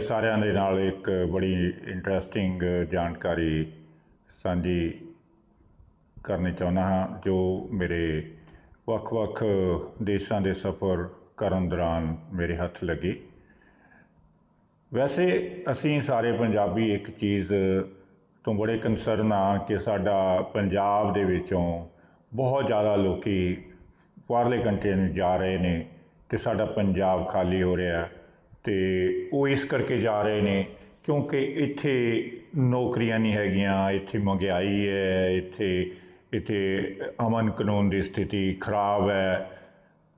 ਸਾਰਿਆਂ ਦੇ ਨਾਲ ਇੱਕ ਬੜੀ ਇੰਟਰਸਟਿੰਗ ਜਾਣਕਾਰੀ ਸਾਂਝੀ ਕਰਨੀ ਚਾਹੁੰਦਾ ਹਾਂ, ਜੋ ਮੇਰੇ ਵੱਖ-ਵੱਖ ਦੇਸ਼ਾਂ ਦੇ ਸਫ਼ਰ ਕਰਨ ਦੌਰਾਨ ਮੇਰੇ ਹੱਥ ਲੱਗੀ। ਵੈਸੇ ਅਸੀਂ ਸਾਰੇ ਪੰਜਾਬੀ ਇੱਕ ਚੀਜ਼ ਤੋਂ ਬੜੇ ਕੰਸਰਨ ਆ ਕਿ ਸਾਡਾ ਪੰਜਾਬ ਦੇ ਵਿੱਚੋਂ ਬਹੁਤ ਜ਼ਿਆਦਾ ਲੋਕੀ ਬਾਹਰਲੇ ਕੰਟਰੀਆਂ ਨੂੰ ਜਾ ਰਹੇ ਨੇ ਤੇ ਸਾਡਾ ਪੰਜਾਬ ਖਾਲੀ ਹੋ ਰਿਹਾ। ਤੇ ਉਹ ਇਸ ਕਰਕੇ ਜਾ ਰਹੇ ਨੇ ਕਿਉਂਕਿ ਇੱਥੇ ਨੌਕਰੀਆਂ ਨਹੀਂ ਹੈਗੀਆਂ, ਇੱਥੇ ਮਹਿੰਗਾਈ ਹੈ, ਇੱਥੇ ਇੱਥੇ ਅਮਨ ਕਾਨੂੰਨ ਦੀ ਸਥਿਤੀ ਖਰਾਬ ਹੈ।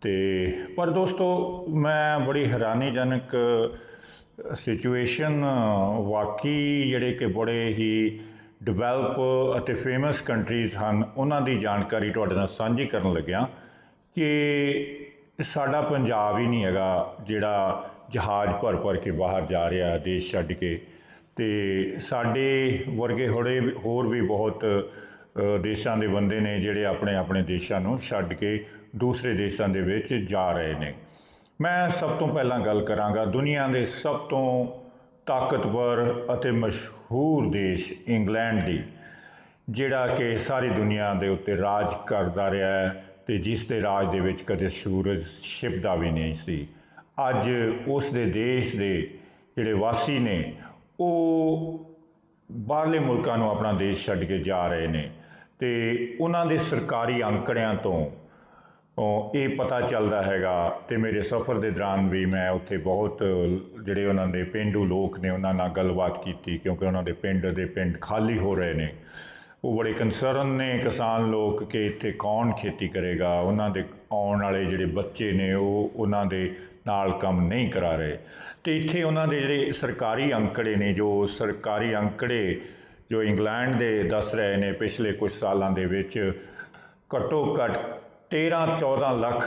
ਤੇ ਪਰ ਦੋਸਤੋ, ਮੈਂ ਬੜੀ ਹੈਰਾਨੀਜਨਕ ਸਿਚੁਏਸ਼ਨ ਵਾਕਈ ਜਿਹੜੇ ਕਿ ਬੜੇ ਹੀ ਡਿਵੈਲਪ ਅਤੇ ਫੇਮਸ ਕੰਟਰੀਜ਼ ਹਨ, ਉਹਨਾਂ ਦੀ ਜਾਣਕਾਰੀ ਤੁਹਾਡੇ ਨਾਲ ਸਾਂਝੀ ਕਰਨ ਲੱਗਿਆ ਕਿ ਸਾਡਾ ਪੰਜਾਬ ਹੀ ਨਹੀਂ ਹੈਗਾ ਜਿਹੜਾ ਜਹਾਜ਼ ਭਰ ਭਰ ਕੇ ਬਾਹਰ ਜਾ ਰਿਹਾ ਦੇਸ਼ ਛੱਡ ਕੇ। ਤੇ ਸਾਡੇ ਵਰਗੇ ਹੋੜੇ ਹੋਰ ਵੀ ਬਹੁਤ ਦੇਸ਼ਾਂ ਦੇ ਬੰਦੇ ਨੇ ਜਿਹੜੇ ਆਪਣੇ ਆਪਣੇ ਦੇਸ਼ਾਂ ਨੂੰ ਛੱਡ ਕੇ ਦੂਸਰੇ ਦੇਸ਼ਾਂ ਦੇ ਵਿੱਚ ਜਾ ਰਹੇ ਨੇ। ਮੈਂ ਸਭ ਤੋਂ ਪਹਿਲਾਂ ਗੱਲ ਕਰਾਂਗਾ, ਦੁਨੀਆ ਦੇ ਸਭ ਤੋਂ ਤਾਕਤਵਰ ਅਤੇ ਮਸ਼ਹੂਰ ਦੇਸ਼ ਇੰਗਲੈਂਡ ਦੀ, ਜਿਹੜਾ ਕਿ ਸਾਰੀ ਦੁਨੀਆ ਦੇ ਉੱਤੇ ਰਾਜ ਕਰਦਾ ਰਿਹਾ ਹੈ ਤੇ ਜਿਸ ਦੇ ਰਾਜ ਦੇ ਵਿੱਚ ਕਦੇ ਸੂਰਜ ਛਿਪਦਾ ਵੀ ਨਹੀਂ ਸੀ। ਅੱਜ ਉਸ ਦੇ ਦੇਸ਼ ਦੇ ਜਿਹੜੇ ਵਾਸੀ ਨੇ, ਉਹ ਬਾਹਰਲੇ ਮੁਲਕਾਂ ਨੂੰ ਆਪਣਾ ਦੇਸ਼ ਛੱਡ ਕੇ ਜਾ ਰਹੇ ਨੇ ਤੇ ਉਹਨਾਂ ਦੇ ਸਰਕਾਰੀ ਅੰਕੜਿਆਂ ਤੋਂ ਇਹ ਪਤਾ ਚੱਲਦਾ ਹੈਗਾ ਤੇ ਮੇਰੇ ਸਫ਼ਰ ਦੇ ਦੌਰਾਨ ਵੀ ਮੈਂ ਉੱਥੇ ਬਹੁਤ ਜਿਹੜੇ ਉਹਨਾਂ ਦੇ ਪਿੰਡੂ ਲੋਕ ਨੇ ਉਹਨਾਂ ਨਾਲ ਗੱਲਬਾਤ ਕੀਤੀ ਕਿਉਂਕਿ ਉਹਨਾਂ ਦੇ ਪਿੰਡ ਦੇ ਪਿੰਡ ਖਾਲੀ ਹੋ ਰਹੇ ਨੇ। ਉਹ ਬੜੇ ਕੰਸਰਨ ਨੇ ਕਿਸਾਨ ਲੋਕ ਕਿ ਇੱਥੇ ਕੌਣ ਖੇਤੀ ਕਰੇਗਾ, ਉਹਨਾਂ ਦੇ ਆਉਣ ਵਾਲੇ ਜਿਹੜੇ ਬੱਚੇ ਨੇ ਉਹ ਉਹਨਾਂ ਦੇ ਨਾਲ ਕੰਮ ਨਹੀਂ ਕਰਾ ਰਹੇ। ਤੇ ਇੱਥੇ ਉਹਨਾਂ ਦੇ ਜਿਹੜੇ ਸਰਕਾਰੀ ਅੰਕੜੇ ਨੇ, ਜੋ ਸਰਕਾਰੀ ਅੰਕੜੇ ਜੋ ਇੰਗਲੈਂਡ ਦੇ ਦੱਸ ਰਹੇ ਨੇ ਪਿਛਲੇ ਕੁਝ ਸਾਲਾਂ ਦੇ ਵਿੱਚ, ਘੱਟੋ ਘੱਟ 13 14 ਲੱਖ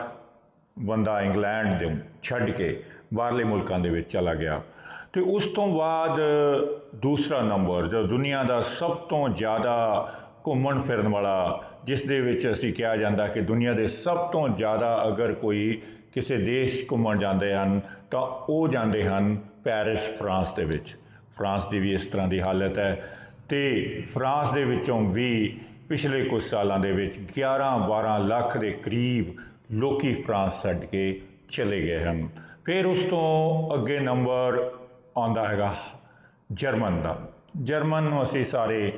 ਬੰਦਾ ਇੰਗਲੈਂਡ ਦੇ ਛੱਡ ਕੇ ਬਾਹਰਲੇ ਮੁਲਕਾਂ ਦੇ ਵਿੱਚ ਚਲਾ ਗਿਆ। ਤੇ ਉਸ ਤੋਂ ਬਾਅਦ ਦੂਸਰਾ ਨੰਬਰ, ਜੋ ਦੁਨੀਆ ਦਾ ਸਭ ਤੋਂ ਜ਼ਿਆਦਾ ਘੁੰਮਣ ਫਿਰਨ ਵਾਲਾ, ਜਿਸ ਦੇ ਵਿੱਚ ਅਸੀਂ ਕਿਹਾ ਜਾਂਦਾ ਕਿ ਦੁਨੀਆ ਦੇ ਸਭ ਤੋਂ ਜ਼ਿਆਦਾ ਅਗਰ ਕੋਈ ਕਿਸੇ ਦੇਸ਼ 'ਚ ਘੁੰਮਣ ਜਾਂਦੇ ਹਨ, ਤਾਂ ਉਹ ਜਾਂਦੇ ਹਨ ਪੈਰਿਸ, ਫਰਾਂਸ ਦੇ ਵਿੱਚ। ਫਰਾਂਸ ਦੀ ਵੀ ਇਸ ਤਰ੍ਹਾਂ ਦੀ ਹਾਲਤ ਹੈ ਤੇ ਫਰਾਂਸ ਦੇ ਵਿੱਚੋਂ ਵੀ ਪਿਛਲੇ ਕੁਝ ਸਾਲਾਂ ਦੇ ਵਿੱਚ 11-12 ਲੱਖ ਦੇ ਕਰੀਬ ਲੋਕੀ ਫਰਾਂਸ ਛੱਡ ਕੇ ਚਲੇ ਗਏ ਹਨ। ਫਿਰ ਉਸ ਤੋਂ ਅੱਗੇ ਨੰਬਰ ਆਉਂਦਾ ਹੈਗਾ ਜਰਮਨ ਦਾ। ਜਰਮਨ ਨੂੰ ਅਸੀਂ ਸਾਰੇ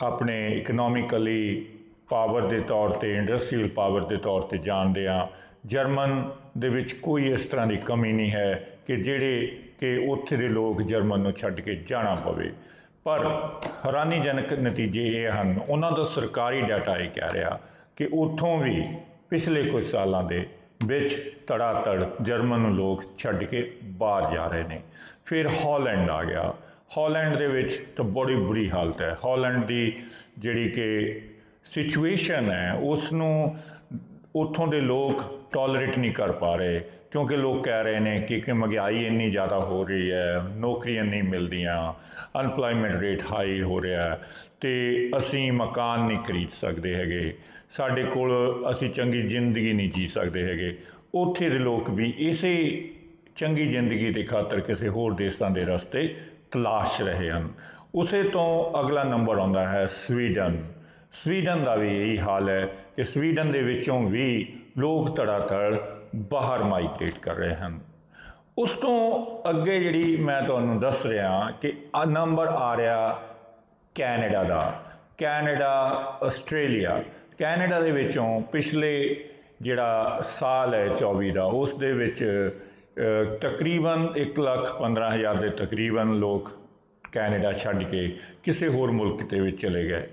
ਆਪਣੇ ਇਕਨੋਮਿਕਲੀ ਪਾਵਰ ਦੇ ਤੌਰ ਤੇ ਇੰਡਸਟਰੀਅਲ ਪਾਵਰ ਦੇ ਤੌਰ ਤੇ ਜਾਣਦੇ ਆ ਜਰਮਨ ਦੇ ਵਿੱਚ ਕੋਈ ਇਸ ਤਰ੍ਹਾਂ ਦੀ ਕਮੀ ਨਹੀਂ ਹੈ ਕਿ ਜਿਹੜੇ ਕਿ ਉੱਥੇ ਦੇ ਲੋਕ ਜਰਮਨ ਨੂੰ ਛੱਡ ਕੇ ਜਾਣਾ ਪਵੇ। ਪਰ ਹੈਰਾਨੀਜਨਕ ਨਤੀਜੇ ਇਹ ਹਨ, ਉਹਨਾਂ ਦਾ ਸਰਕਾਰੀ ਡਾਟਾ ਇਹ ਕਹਿ ਰਿਹਾ ਕਿ ਉੱਥੋਂ ਵੀ ਪਿਛਲੇ ਕੁਝ ਸਾਲਾਂ ਦੇ ਵਿੱਚ ਤੜਾ ਤੜ ਜਰਮਨ ਨੂੰ ਲੋਕ ਛੱਡ ਕੇ ਬਾਹਰ ਜਾ ਰਹੇ ਨੇ। ਫਿਰ ਹਾਲੈਂਡ ਆ ਗਿਆ। ਹਾਲੈਂਡ ਦੇ ਵਿੱਚ ਤਾਂ ਬੜੀ ਬੁਰੀ ਹਾਲਤ ਹੈ। ਹਾਲੈਂਡ ਦੀ ਜਿਹੜੀ ਕਿ ਸਿਚੁਏਸ਼ਨ ਹੈ ਉਸ ਨੂੰ ਉੱਥੋਂ ਦੇ ਲੋਕ ਟੋਲਰੇਟ ਨਹੀਂ ਕਰ ਪਾ ਰਹੇ, ਕਿਉਂਕਿ ਲੋਕ ਕਹਿ ਰਹੇ ਨੇ ਕਿ ਕਿ ਮਹਿੰਗਾਈ ਇੰਨੀ ਜ਼ਿਆਦਾ ਹੋ ਰਹੀ ਹੈ, ਨੌਕਰੀਆਂ ਨਹੀਂ ਮਿਲਦੀਆਂ ਅਨਪਲਾਈਮੈਂਟ ਰੇਟ ਹਾਈ ਹੋ ਰਿਹਾ ਹੈ, ਤੇ ਅਸੀਂ ਮਕਾਨ ਨਹੀਂ ਖਰੀਦ ਸਕਦੇ ਹੈਗੇ। ਸਾਡੇ ਕੋਲ ਅਸੀਂ ਚੰਗੀ ਜ਼ਿੰਦਗੀ ਨਹੀਂ ਜੀ ਸਕਦੇ ਹੈਗੇ। ਉੱਥੇ ਦੇ ਲੋਕ ਵੀ ਇਸੇ ਚੰਗੀ ਜ਼ਿੰਦਗੀ ਦੇ ਖਾਤਰ ਕਿਸੇ ਹੋਰ ਦੇਸ਼ਾਂ ਦੇ ਰਸਤੇ ਤਲਾਸ਼ ਰਹੇ ਹਨ। ਉਸੇ ਤੋਂ ਅਗਲਾ ਨੰਬਰ ਆਉਂਦਾ ਹੈ ਸਵੀਡਨ। ਸਵੀਡਨ ਦਾ ਵੀ ਇਹੀ ਹਾਲ ਹੈ ਕਿ ਸਵੀਡਨ ਦੇ ਵਿੱਚੋਂ ਵੀ ਲੋਕ ਧੜਾਧੜ ਬਾਹਰ ਮਾਈਗ੍ਰੇਟ ਕਰ ਰਹੇ ਹਨ। ਉਸ ਤੋਂ ਅੱਗੇ ਜਿਹੜੀ ਮੈਂ ਤੁਹਾਨੂੰ ਦੱਸ ਰਿਹਾ ਕਿ ਆ ਨੰਬਰ ਆ ਰਿਹਾ ਕੈਨੇਡਾ ਦਾ। Canada, Australia. ਕੈਨੇਡਾ ਦੇ ਵਿੱਚੋਂ ਪਿਛਲੇ ਜਿਹੜਾ ਸਾਲ ਹੈ 24 ਦਾ, ਉਸ ਦੇ ਵਿੱਚ ਤਕਰੀਬਨ 1 ਲੱਖ 15 ਹਜ਼ਾਰ ਦੇ ਤਕਰੀਬਨ ਲੋਕ ਕੈਨੇਡਾ ਛੱਡ ਕੇ ਕਿਸੇ ਹੋਰ ਮੁਲਕ ਦੇ ਵਿੱਚ ਚਲੇ ਗਏ।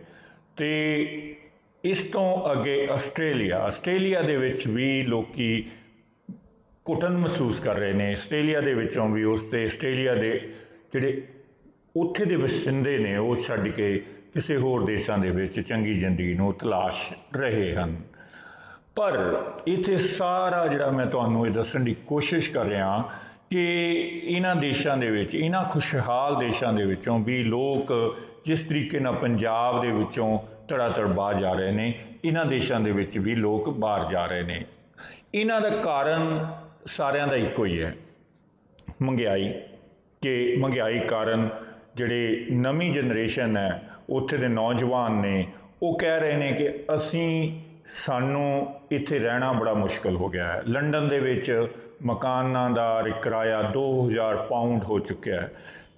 ਤੇ ਇਸ ਤੋਂ ਅੱਗੇ ਆਸਟ੍ਰੇਲੀਆ ਆਸਟ੍ਰੇਲੀਆ ਦੇ ਵਿੱਚ ਵੀ ਲੋਕੀ ਘੁਟਨ ਮਹਿਸੂਸ ਕਰ ਰਹੇ ਨੇ। ਆਸਟ੍ਰੇਲੀਆ ਦੇ ਵਿੱਚੋਂ ਵੀ ਉਸ ਤੇ, ਆਸਟ੍ਰੇਲੀਆ ਦੇ ਜਿਹੜੇ ਉੱਥੇ ਦੇ ਵਸਿੰਦੇ ਨੇ, ਉਹ ਛੱਡ ਕੇ ਕਿਸੇ ਹੋਰ ਦੇਸ਼ਾਂ ਦੇ ਵਿੱਚ ਚੰਗੀ ਜ਼ਿੰਦਗੀ ਨੂੰ ਤਲਾਸ਼ ਰਹੇ ਹਨ। ਪਰ ਇੱਥੇ ਸਾਰਾ ਜਿਹੜਾ ਮੈਂ ਤੁਹਾਨੂੰ ਇਹ ਦੱਸਣ ਦੀ ਕੋਸ਼ਿਸ਼ ਕਰ ਰਿਹਾ ਕਿ ਇਹਨਾਂ ਦੇਸ਼ਾਂ ਦੇ ਵਿੱਚ, ਇਹਨਾਂ ਖੁਸ਼ਹਾਲ ਦੇਸ਼ਾਂ ਦੇ ਵਿੱਚੋਂ ਵੀ ਲੋਕ ਜਿਸ ਤਰੀਕੇ ਨਾਲ ਪੰਜਾਬ ਦੇ ਵਿੱਚੋਂ ਧੜਾ ਧੜ ਬਾਹਰ ਜਾ ਰਹੇ ਨੇ, ਇਹਨਾਂ ਦੇਸ਼ਾਂ ਦੇ ਵਿੱਚ ਵੀ ਲੋਕ ਬਾਹਰ ਜਾ ਰਹੇ ਨੇ। ਇਹਨਾਂ ਦਾ ਕਾਰਨ ਸਾਰਿਆਂ ਦਾ ਇੱਕੋ ਹੀ ਹੈ। ਮਹਿੰਗਾਈ ਕਿ ਮਹਿੰਗਾਈ ਕਾਰਨ ਜਿਹੜੇ ਨਵੀਂ ਜਨਰੇਸ਼ਨ ਹੈ, ਉੱਥੇ ਦੇ ਨੌਜਵਾਨ ਨੇ, ਉਹ ਕਹਿ ਰਹੇ ਨੇ ਕਿ ਅਸੀਂ ਸਾਨੂੰ ਇੱਥੇ ਰਹਿਣਾ ਬੜਾ ਮੁਸ਼ਕਲ ਹੋ ਗਿਆ ਹੈ। ਲੰਡਨ ਦੇ ਵਿੱਚ ਮਕਾਨਾਂ ਦਾ ਕਿਰਾਇਆ 2000 ਪਾਉਂਡ ਹੋ ਚੁੱਕਿਆ ਹੈ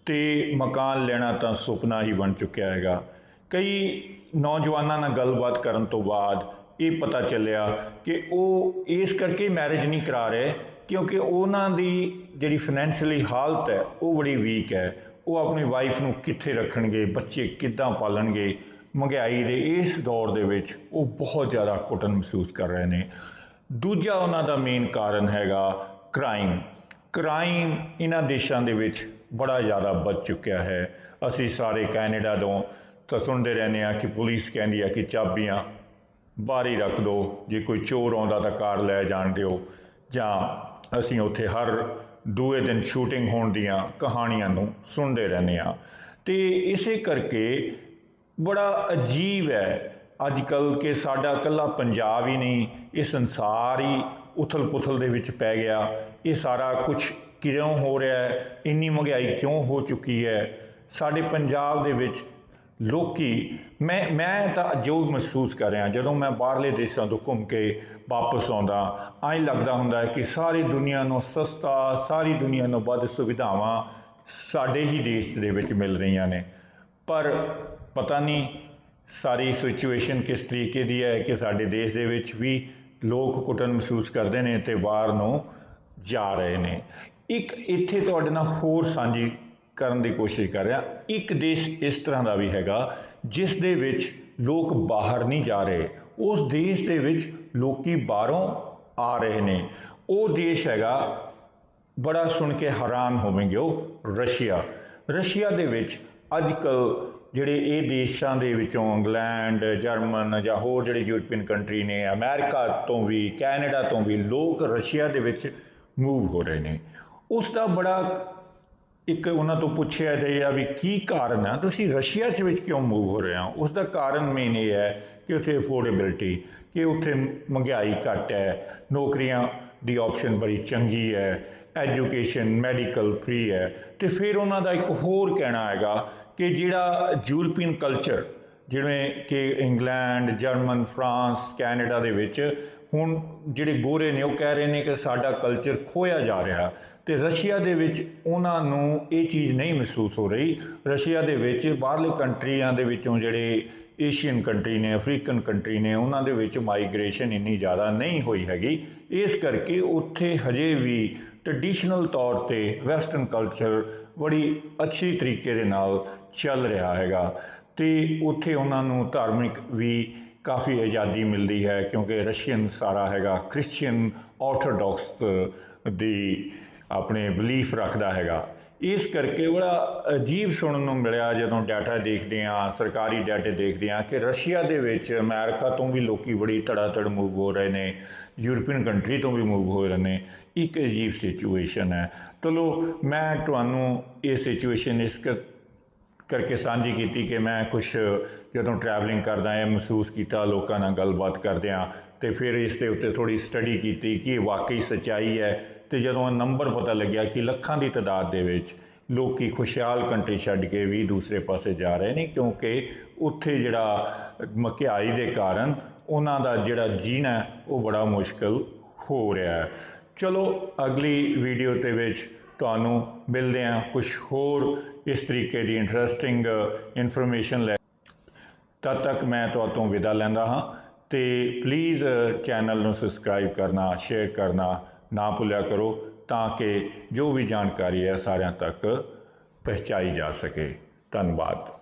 ਤੇ ਮਕਾਨ ਲੈਣਾ ਤਾਂ ਸੁਪਨਾ ਹੀ ਬਣ ਚੁੱਕਿਆ ਹੈਗਾ। ਕਈ ਨੌਜਵਾਨਾਂ ਨਾਲ ਗੱਲਬਾਤ ਕਰਨ ਤੋਂ ਬਾਅਦ ਇਹ ਪਤਾ ਚੱਲਿਆ ਕਿ ਉਹ ਇਸ ਕਰਕੇ ਮੈਰਿਜ ਨਹੀਂ ਕਰਾ ਰਹੇ ਕਿਉਂਕਿ ਉਹਨਾਂ ਦੀ ਜਿਹੜੀ ਫਾਈਨੈਂਸ਼ੀਅਲੀ ਹਾਲਤ ਹੈ, ਉਹ ਬੜੀ ਵੀਕ ਹੈ। ਉਹ ਆਪਣੀ ਵਾਈਫ ਨੂੰ ਕਿੱਥੇ ਰੱਖਣਗੇ, ਬੱਚੇ ਕਿੱਦਾਂ ਪਾਲਣਗੇ ਮਹਿੰਗਾਈ ਦੇ ਇਸ ਦੌਰ ਦੇ ਵਿੱਚ ਉਹ ਬਹੁਤ ਜ਼ਿਆਦਾ ਘੁਟਨ ਮਹਿਸੂਸ ਕਰ ਰਹੇ ਨੇ। ਦੂਜਾ ਉਹਨਾਂ ਦਾ ਮੇਨ ਕਾਰਨ ਹੈਗਾ ਕ੍ਰਾਈਮ ਕ੍ਰਾਈਮ ਇਹਨਾਂ ਦੇਸ਼ਾਂ ਦੇ ਵਿੱਚ ਬੜਾ ਜ਼ਿਆਦਾ ਵੱਧ ਚੁੱਕਿਆ ਹੈ। ਅਸੀਂ ਸਾਰੇ ਕੈਨੇਡਾ ਤੋਂ ਤਾਂ ਸੁਣਦੇ ਰਹਿੰਦੇ ਆ ਕਿ ਪੁਲਿਸ ਕਹਿੰਦੀ ਆ ਕਿ ਚਾਬੀਆਂ ਬਾਹਰ ਹੀ ਰੱਖ ਦਿਓ ਜੇ ਕੋਈ ਚੋਰ ਆਉਂਦਾ ਤਾਂ ਕਾਰ ਲੈ ਜਾਣ ਦਿਓ। ਜਾਂ ਅਸੀਂ ਉੱਥੇ ਹਰ ਦੂਏ ਦਿਨ ਸ਼ੂਟਿੰਗ ਹੋਣ ਦੀਆਂ ਕਹਾਣੀਆਂ ਨੂੰ ਸੁਣਦੇ ਰਹਿੰਦੇ ਆ ਤੇ ਇਸੇ ਕਰਕੇ ਬੜਾ ਅਜੀਬ ਹੈ। ਅੱਜ ਕੱਲ ਕਿ ਸਾਡਾ ਇਕੱਲਾ ਪੰਜਾਬ ਹੀ ਨਹੀਂ, ਇਹ ਸੰਸਾਰ ਹੀ ਉਥਲ-ਪੁਥਲ ਦੇ ਵਿੱਚ ਪੈ ਗਿਆ। ਇਹ ਸਾਰਾ ਕੁਝ ਕਿਉਂ ਹੋ ਰਿਹਾ ਹੈ? ਇੰਨੀ ਮਹਿੰਗਾਈ ਕਿਉਂ ਹੋ ਚੁੱਕੀ ਹੈ? ਸਾਡੇ ਪੰਜਾਬ ਦੇ ਵਿੱਚ ਲੋਕੀ, ਮੈਂ ਮੈਂ ਤਾਂ ਜੋ ਮਹਿਸੂਸ ਕਰ ਰਿਹਾ, ਜਦੋਂ ਮੈਂ ਬਾਹਰਲੇ ਦੇਸ਼ਾਂ ਤੋਂ ਘੁੰਮ ਕੇ ਵਾਪਸ ਆਉਂਦਾ, ਐਂ ਲੱਗਦਾ ਹੁੰਦਾ ਹੈ ਕਿ ਸਾਰੀ ਦੁਨੀਆ ਨੂੰ ਸਸਤਾ, ਸਾਰੀ ਦੁਨੀਆ ਨੂੰ ਵੱਧ ਸੁਵਿਧਾਵਾਂ ਸਾਡੇ ਹੀ ਦੇਸ਼ ਦੇ ਵਿੱਚ ਮਿਲ ਰਹੀਆਂ ਨੇ। ਪਰ ਪਤਾ ਨਹੀਂ ਸਾਰੀ ਸਿਚੁਏਸ਼ਨ ਕਿਸ ਤਰੀਕੇ ਦੀ ਹੈ ਕਿ ਸਾਡੇ ਦੇਸ਼ ਦੇ ਵਿੱਚ ਵੀ ਲੋਕ ਕੁੱਟਣ ਮਹਿਸੂਸ ਕਰਦੇ ਨੇ ਤੇ ਬਾਹਰ ਨੂੰ ਜਾ ਰਹੇ ਨੇ। ਇੱਕ ਇੱਥੇ ਤੁਹਾਡੇ ਨਾਲ ਹੋਰ ਸਾਂਝੀ ਕਰਨ ਦੀ ਕੋਸ਼ਿਸ਼ ਕਰ ਰਿਹਾ। ਇੱਕ ਦੇਸ਼ ਇਸ ਤਰ੍ਹਾਂ ਦਾ ਵੀ ਹੈਗਾ, ਜਿਸ ਦੇ ਵਿੱਚ ਲੋਕ ਬਾਹਰ ਨਹੀਂ ਜਾ ਰਹੇ। ਉਸ ਦੇਸ਼ ਦੇ ਵਿੱਚ ਲੋਕੀ ਬਾਹਰੋਂ ਆ ਰਹੇ ਨੇ। ਉਹ ਦੇਸ਼ ਹੈਗਾ, ਬੜਾ ਸੁਣ ਕੇ ਹੈਰਾਨ ਹੋਵੇਂਗੇ ਉਹ, ਰਸ਼ੀਆ। ਰਸ਼ੀਆ ਦੇ ਵਿੱਚ ਅੱਜ ਕੱਲ ਜਿਹੜੇ ਇਹ ਦੇਸ਼ਾਂ ਦੇ ਵਿੱਚੋਂ ਇੰਗਲੈਂਡ, ਜਰਮਨ ਜਾਂ ਹੋਰ ਜਿਹੜੇ ਯੂਰਪੀਅਨ ਕੰਟਰੀ ਨੇ, ਅਮਰੀਕਾ ਤੋਂ ਵੀ, ਕੈਨੇਡਾ ਤੋਂ ਵੀ ਲੋਕ ਰਸ਼ੀਆ ਦੇ ਵਿੱਚ ਮੂਵ ਹੋ ਰਹੇ ਨੇ। ਉਸ ਦਾ ਬੜਾ ਇੱਕ ਉਹਨਾਂ ਤੋਂ ਪੁੱਛਿਆ ਜਾਈਆ ਵੀ ਕੀ ਕਾਰਨ ਹੈ ਤੁਸੀਂ ਰਸ਼ੀਆ ਦੇ ਵਿੱਚ ਕਿਉਂ ਮੂਵ ਹੋ ਰਹੇ ਹੋ ਉਸ ਦਾ ਕਾਰਨ ਮੇਨ ਇਹ ਹੈ ਕਿ ਉੱਥੇ ਅਫੋਰਡੇਬਿਲਟੀ ਕਿ ਉੱਥੇ ਮਹਿੰਗਾਈ ਘੱਟ ਹੈ, ਨੌਕਰੀਆਂ ਦੀ ਆਪਸ਼ਨ ਬੜੀ ਚੰਗੀ ਹੈ ਐਜੂਕੇਸ਼ਨ, ਮੈਡੀਕਲ ਫ੍ਰੀ ਹੈ, ਤੇ ਫਿਰ ਉਹਨਾਂ ਦਾ ਇੱਕ ਹੋਰ ਕਹਿਣਾ ਹੈਗਾ ਕਿ ਜਿਹੜਾ ਯੂਰਪੀਅਨ ਕਲਚਰ ਜਿਵੇਂ ਕਿ ਇੰਗਲੈਂਡ, ਜਰਮਨ, ਫਰਾਂਸ, ਕੈਨੇਡਾ ਦੇ ਵਿੱਚ ਹੁਣ ਜਿਹੜੇ ਗੋਰੇ ਨੇ, ਉਹ ਕਹਿ ਰਹੇ ਨੇ ਕਿ ਸਾਡਾ ਕਲਚਰ ਖੋਇਆ ਜਾ ਰਿਹਾ ਤੇ ਰਸ਼ੀਆ ਦੇ ਵਿੱਚ ਉਹਨਾਂ ਨੂੰ ਇਹ ਚੀਜ਼ ਨਹੀਂ ਮਹਿਸੂਸ ਹੋ ਰਹੀ। ਰਸ਼ੀਆ ਦੇ ਵਿੱਚ ਬਾਹਰਲੇ ਕੰਟਰੀਆਂ ਦੇ ਵਿੱਚੋਂ ਜਿਹੜੇ ਏਸ਼ੀਅਨ ਕੰਟਰੀ ਨੇ ਅਫਰੀਕਨ ਕੰਟਰੀ ਨੇ, ਉਹਨਾਂ ਦੇ ਵਿੱਚ ਮਾਈਗ੍ਰੇਸ਼ਨ ਇੰਨੀ ਜ਼ਿਆਦਾ ਨਹੀਂ ਹੋਈ ਹੈਗੀ। ਇਸ ਕਰਕੇ ਉੱਥੇ ਹਜੇ ਵੀ ਟ੍ਰੈਡੀਸ਼ਨਲ ਤੌਰ ਤੇ ਵੈਸਟਰਨ ਕਲਚਰ ਬੜੀ ਅੱਛੀ ਤਰੀਕੇ ਦੇ ਨਾਲ ਚੱਲ ਰਿਹਾ ਹੈਗਾ। ਤੇ ਉੱਥੇ ਉਹਨਾਂ ਨੂੰ ਧਾਰਮਿਕ ਵੀ ਕਾਫੀ ਆਜ਼ਾਦੀ ਮਿਲਦੀ ਹੈ, ਕਿਉਂਕਿ ਰਸ਼ੀਅਨ ਸਾਰਾ ਹੈਗਾ ਕ੍ਰਿਸਚੀਅਨ ਆਰਥੋਡਾਕਸ ਦੀ ਆਪਣੇ ਬਲੀਫ ਰੱਖਦਾ ਹੈਗਾ। ਇਸ ਕਰਕੇ ਬੜਾ ਅਜੀਬ ਸੁਣਨ ਨੂੰ ਮਿਲਿਆ ਜਦੋਂ ਡਾਟਾ ਦੇਖਦੇ ਆ ਸਰਕਾਰੀ ਡਾਟੇ ਦੇਖਦੇ ਆ ਕਿ ਰਸ਼ੀਆ ਦੇ ਵਿੱਚ ਅਮਰੀਕਾ ਤੋਂ ਵੀ ਲੋਕੀ ਬੜੀ ਧੜਾਧੜ ਮੂਵ ਹੋ ਰਹੇ ਨੇ, ਯੂਰਪੀਅਨ ਕੰਟਰੀ ਤੋਂ ਵੀ ਮੂਵ ਹੋ ਰਹੇ ਨੇ, ਇੱਕ ਅਜੀਬ ਸਿਚੁਏਸ਼ਨ ਹੈ। ਚਲੋ, ਮੈਂ ਤੁਹਾਨੂੰ ਇਹ ਸਿਚੁਏਸ਼ਨ ਇਸ ਕਰਕੇ ਸਾਂਝੀ ਕੀਤੀ ਕਿ ਮੈਂ ਕੁਝ ਜਦੋਂ ਟਰੈਵਲਿੰਗ ਕਰਦਾ ਹਾਂ ਮਹਿਸੂਸ ਕੀਤਾ, ਲੋਕਾਂ ਨਾਲ ਗੱਲਬਾਤ ਕਰਦੇ ਆ ਤੇ ਫਿਰ ਇਸ ਦੇ ਉੱਤੇ ਥੋੜੀ ਸਟੱਡੀ ਕੀਤੀ ਕਿ ਇਹ ਵਾਕਈ ਸੱਚਾਈ ਹੈ ਤੇ ਜਦੋਂ ਨੰਬਰ ਪਤਾ ਲੱਗਿਆ ਕਿ ਲੱਖਾਂ ਦੀ ਤਾਦਾਦ ਦੇ ਵਿੱਚ ਲੋਕੀ ਖੁਸ਼ਹਾਲ ਕੰਟਰੀ ਛੱਡ ਕੇ ਵੀ ਦੂਸਰੇ ਪਾਸੇ ਜਾ ਰਹੇ ਨੇ, ਕਿਉਂਕਿ ਉੱਥੇ ਜਿਹੜਾ ਮਕਿਆਈ ਦੇ ਕਾਰਨ ਉਹਨਾਂ ਦਾ ਜਿਹੜਾ ਜੀਣਾ ਉਹ ਬੜਾ ਮੁਸ਼ਕਲ ਹੋ ਰਿਹਾ ਹੈ। ਚਲੋ, ਅਗਲੀ ਵੀਡੀਓ ਦੇ ਵਿੱਚ ਤੁਹਾਨੂੰ ਮਿਲਦੇ ਹਾਂ ਕੁਝ ਹੋਰ ਇਸ ਤਰੀਕੇ ਦੀ ਇੰਟਰਸਟਿੰਗ ਇਨਫੋਰਮੇਸ਼ਨ ਲੈ ਤਦ ਤੱਕ ਮੈਂ ਤੁਹਾਤੋਂ ਵਿਦਾ ਲੈਂਦਾ ਹਾਂ ਤੇ ਪਲੀਜ਼ ਚੈਨਲ ਨੂੰ ਸਬਸਕ੍ਰਾਈਬ ਕਰਨਾ ਸ਼ੇਅਰ ਕਰਨਾ ਨਾ ਭੁੱਲਿਆ ਕਰੋ ਤਾਂ ਕਿ ਜੋ ਵੀ ਜਾਣਕਾਰੀ ਹੈ ਸਾਰਿਆਂ ਤੱਕ ਪਹੁੰਚਾਈ ਜਾ ਸਕੇ। ਧੰਨਵਾਦ।